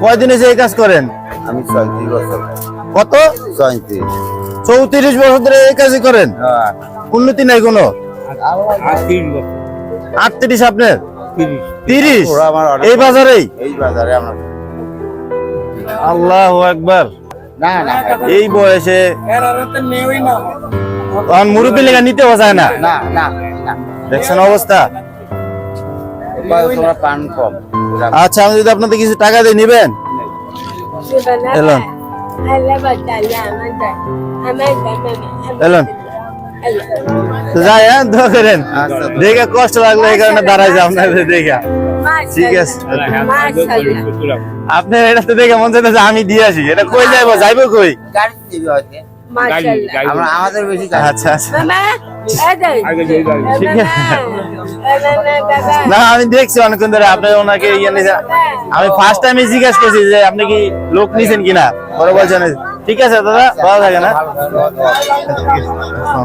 কয়দিন এসে এই কাজ করেন? আমি ছয়ত্রিশ বছর। কত? ছয়ত্রিশ। চৌত্রিশ বছর ধরে এই কাজই করেন? হ্যাঁ। উন্নতি নাই কোনো? আটত্রিশ আপনার? তিরিশ। এই বাজারেই? এই বাজারে আমরা আল্লাহ একবার না না। এই বয়সে তখন মুরব্বী লেখা নিতে যায় না? না না না। দেখছেন অবস্থা? পান কম। আচ্ছা আমি যদি আপনাদের কিছু টাকা দিয়ে নিবেন. Elon. তো যাই হ্যাঁ দোয়া করেন। আচ্ছা। দেখে কষ্ট লাগল এই কারণে দাঁড়াই আপনাদের দেখা। ঠিক আছে। আপনার এটা তো দেখে মন আমি দিয়ে আসি। এটা কই যাইবো? যাইবো কই? গাড়ি দিবি হয়তো আমরা আমাদের বেশি আচ্ছা আচ্ছা। না, আমি দেখছি অনেকক্ষণ ধরে আপনি ওনাকে ইয়ে আমি ফার্স্ট টাইমে জিজ্ঞেস করছি যে আপনি কি লোক নিছেন কিনা? পরে বলছেন ঠিক আছে, দাদা, ভালো থাকে না ভালো।